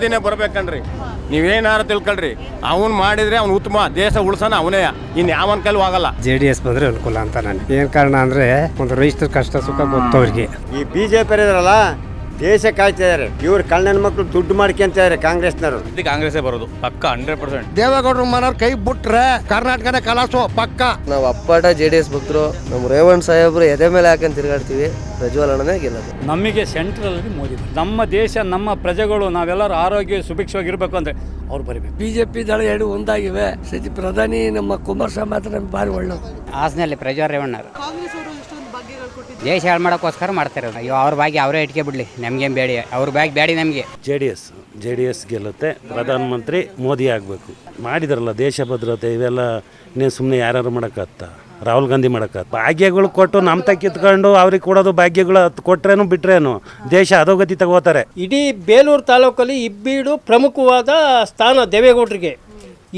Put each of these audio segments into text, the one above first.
ಮೋದಿನೇ ಬರ್ಬೇಕನ್ರಿ. ನೀವೇನಾರು ತಿಳ್ಕೊಳ್ರಿ? ಅವ್ನು ಮಾಡಿದ್ರೆ ಅವ್ನು ಉತ್ತಮ ದೇಶ ಉಳ್ಸೋಣ ಅವನೇ ಇನ್ನು ಯಾವನ್ ಕೈಲೂ ಆಗಲ್ಲ. ಜೆ ಡಿ ಎಸ್ ಬಂದ್ರೆ ಅನುಕೂಲ ಅಂತ ನಾನು ಏನು ಕಾರಣ ಅಂದರೆ ಒಂದು ರೈತರ ಕಷ್ಟ ಸುಖ ಗೊತ್ತವ್ರಿಗೆ. ಈ ಬಿ ಜೆ ಪಿ ಇದಾರಲ್ಲ ದೇಶ ಕಾಯ್ತಾ ಇದಾರೆ. ಇವ್ರು ಕಳ್ಳನ ಮಕ್ಕಳು ದುಡ್ಡು ಮಾಡ್ಕೊಂತ ಇದಾರೆ ಕಾಂಗ್ರೆಸ್ನವರು. ಇದು ಕಾಂಗ್ರೆಸ್ಸೇ ಬರೋದು. ಪಕ್ಕ ಹಂಡ್ರೆಡ್ ಪರ್ಸೆಂಟ್ ದೇವೇಗೌಡರು ಮನೋರ್ ಕೈ ಬಿಟ್ರೆ ಕರ್ನಾಟಕನೇ ಕಲಾಸು ಪಕ್ಕ. ನಾವು ಅಪ್ಪಾಟ ಜೆ ಡಿ ಎಸ್ ಭಕ್ತರು ನಮ್ಮ ರೇವಣ್ ಸಾಹೇಬ್ರು ಎದೆ ಮೇಲೆ ಹಾಕೊಂಡು ತಿರುಗಾಡ್ತೀವಿ. ಪ್ರಜ್ವಲ್ ಅಣ್ಣನೇ ಗೆಲ್ಲೋದು ನಮಗೆ ಸೆಂಟ್ರಲ್ಲಿ ಮೋದಿ. ನಮ್ಮ ದೇಶ ನಮ್ಮ ಪ್ರಜೆಗಳು ನಾವೆಲ್ಲರೂ ಆರೋಗ್ಯ ಸುಭಿಕ್ಷವಾಗಿರ್ಬೇಕು ಅಂದ್ರೆ ಅವ್ರು ಬರೀಬೇಕು. ಬಿಜೆಪಿ ದಳ ಎರಡು ಒಂದಾಗಿವೆ. ಸತಿ ಪ್ರಧಾನಿ ನಮ್ಮ ಕುಮಾರಸ್ವಾಮಿ ಮಾತ್ರ ನಮ್ಗೆ ಭಾರಿ ಒಳ್ಳೆಯದು ಹಾಸನಲ್ಲಿ ಪ್ರಜ್ವಲ್ ರೇವಣ್ಣರು ದೇಶ ಹಾಳು ಮಾಡೋಕ್ಕೋಸ್ಕರ ಮಾಡ್ತಾರೆ. ಅಯ್ಯೋ ಅವ್ರ ಬಾಗಿ ಅವರೇ ಇಟ್ಕೆ ಬಿಡ್ಲಿ. ನಮಗೇನು ಬೇಡಿ. ಅವ್ರ ಬ್ಯಾಗ್ ಬೇಡಿ ನಮಗೆ. J D S J D S ಗೆಲ್ಲುತ್ತೆ. ಪ್ರಧಾನಮಂತ್ರಿ ಮೋದಿ ಆಗಬೇಕು. ಮಾಡಿದ್ರಲ್ಲ ದೇಶ ಭದ್ರತೆ ಇವೆಲ್ಲ ಇನ್ನೇನು ಸುಮ್ಮನೆ ಯಾರು ಮಾಡೋಕ್ಕತ್ತ ರಾಹುಲ್ ಗಾಂಧಿ ಮಾಡೋಕ್ಕ ಭಾಗ್ಯಗಳು ಕೊಟ್ಟು ನಮ್ಮ ತಕ್ಕಿತ್ಕೊಂಡು ಕಿತ್ಕೊಂಡು ಅವ್ರಿಗೆ ಕೊಡೋದು ಭಾಗ್ಯಗಳು ಅದು ಕೊಟ್ರೇನು ಬಿಟ್ರೇನು? ದೇಶ ಅಧೋಗತಿ ತಗೋತಾರೆ. ಇಡೀ ಬೇಲೂರು ತಾಲೂಕಲ್ಲಿ ಇಬ್ಬೀಡು ಪ್ರಮುಖವಾದ ಸ್ಥಾನ ದೇವೇಗೌಡರಿಗೆ.